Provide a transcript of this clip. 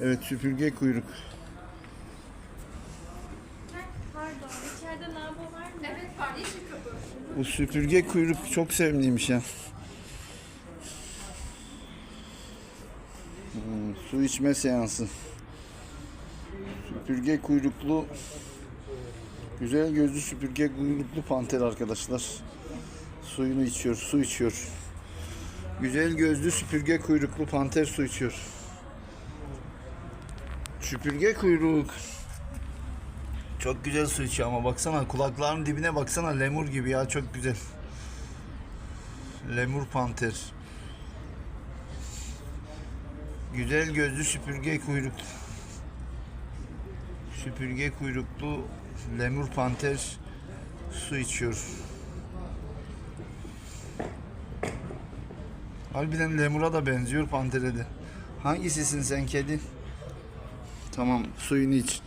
Evet süpürge kuyruk. Pardon, içeride lavabo var mı? Evet var yeşil kapı. Bu süpürge kuyruk çok sevimliymiş ya. Hmm, su içme seansı. Süpürge kuyruklu güzel gözlü süpürge kuyruklu panter arkadaşlar. Suyunu içiyor, su içiyor. Güzel gözlü süpürge kuyruklu panter su içiyor. Süpürge kuyruk. Çok güzel su içiyor ama baksana kulaklarının dibine baksana lemur gibi ya çok güzel. Lemur panter. Güzel gözlü süpürge kuyruk. Süpürge kuyruklu lemur panter su içiyor. Harbiden lemura da benziyor pantere de. Hangisisin sen kedi? Tamam suyunu iç.